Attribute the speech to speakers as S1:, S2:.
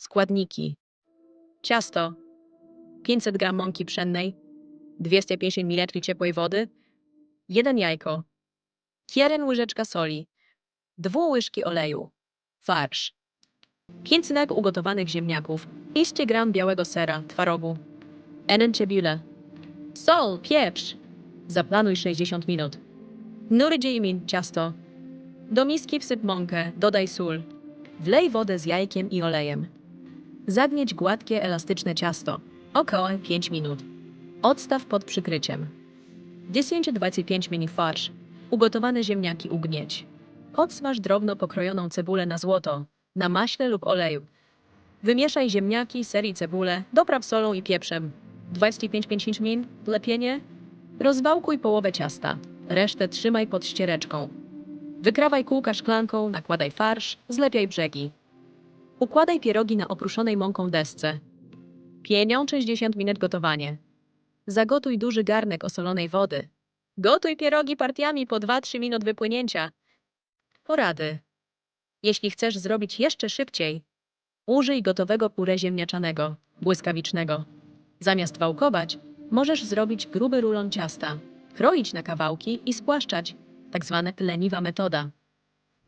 S1: Składniki. Ciasto. 500 g mąki pszennej. 250 ml ciepłej wody. 1 jajko. 1 łyżeczka soli. 2 łyżki oleju. Farsz. 500 g ugotowanych ziemniaków. 200 g białego sera, twarogu. 1 cebulę. Sol, pieprz. Zaplanuj 60 minut. Nurydziej ciasto. Do miski wsyp mąkę, dodaj sól. Wlej wodę z jajkiem i olejem. Zagnieć gładkie, elastyczne ciasto. Około 5 minut. Odstaw pod przykryciem. 10-25 minut farsz. Ugotowane ziemniaki ugnieć. Podsmaż drobno pokrojoną cebulę na złoto, na maśle lub oleju. Wymieszaj ziemniaki, ser i cebulę, dopraw solą i pieprzem. 25-50 min, lepienie. Rozwałkuj połowę ciasta. Resztę trzymaj pod ściereczką. Wykrawaj kółka szklanką, nakładaj farsz, zlepiaj brzegi. Układaj pierogi na opruszonej mąką desce. Pienią 60 minut gotowanie. Zagotuj duży garnek osolonej wody. Gotuj pierogi partiami po 2-3 minut wypłynięcia. Porady. Jeśli chcesz zrobić jeszcze szybciej, użyj gotowego puree ziemniaczanego, błyskawicznego. Zamiast wałkować, możesz zrobić gruby rulon ciasta, kroić na kawałki i spłaszczać, tak leniwa metoda.